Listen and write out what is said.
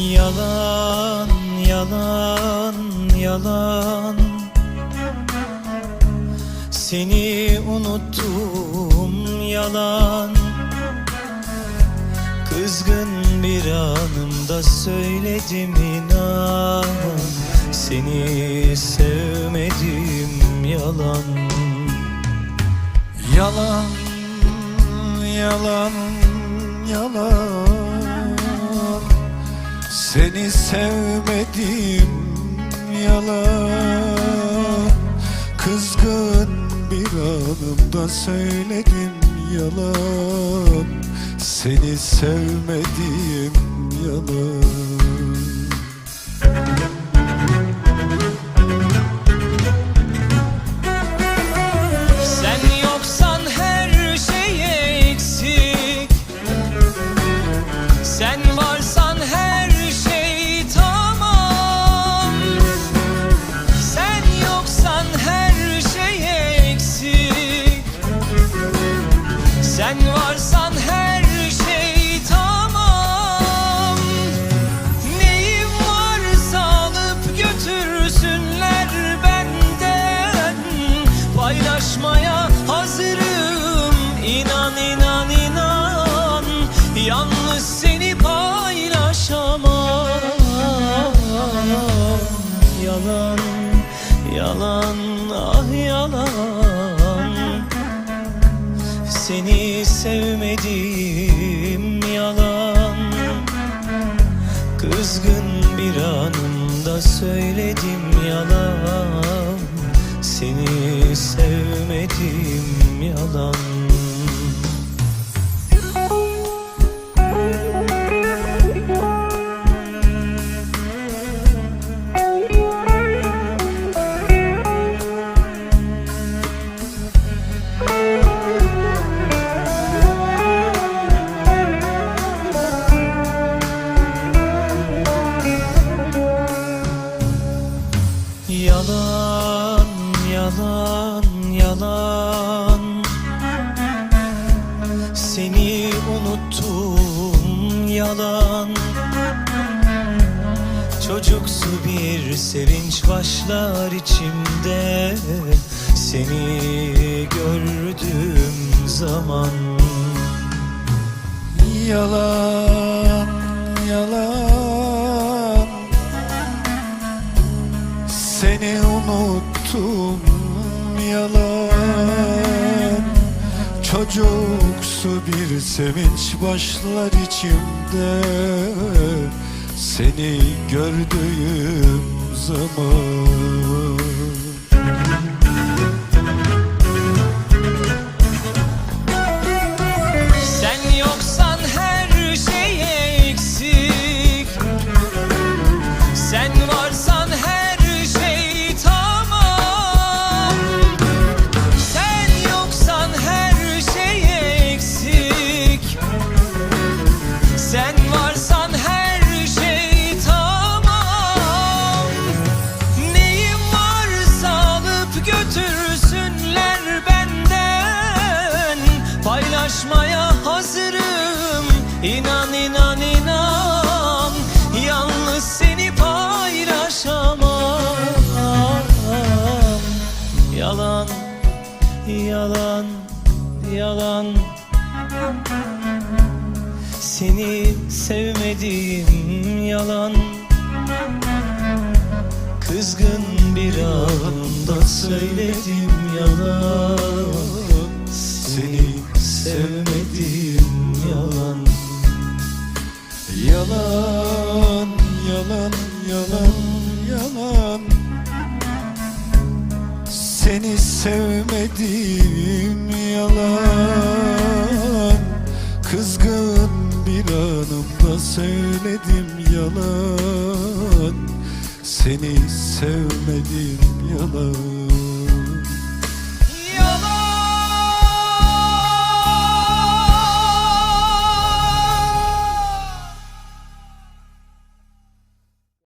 Yalan, yalan, yalan. Seni unuttum yalan. Kızgın bir anımda söyledim inan. Seni sevmedim yalan. Yalan, yalan, yalan. Seni sevmedim yalan. Kızgın bir anımda söyledim yalan. Seni sevmedim yalan. Sen yoksan Sen varsan her şey tamam. Neyim varsa alıp götürsünler benden. Paylaşmaya hazırım inan inan inan. Yalnız seni paylaşamam. Yalan, yalan, yalan Seni sevmedim yalan. Kızgın bir anımda söyledim yalan. Seni sevmedim yalan Yalan, yalan, yalan. Seni unuttum yalan. Çocuksu bir sevinç başlar içimde. Seni gördüğüm zaman Yalan, Çocuksu bir sevinç başlar içimde. Seni gördüğüm zaman Paylaşmaya hazırım. İnan inan inan. Yalnız seni paylaşamam. Yalan, yalan, yalan. Seni sevmediğim yalan. Kızgın bir anda söyledim yalan. Seni sevmediğim yalan. Yalan, yalan, yalan, yalan. Seni sevmedim yalan. Kızgın bir anımda söyledim yalan. Seni sevmedim yalan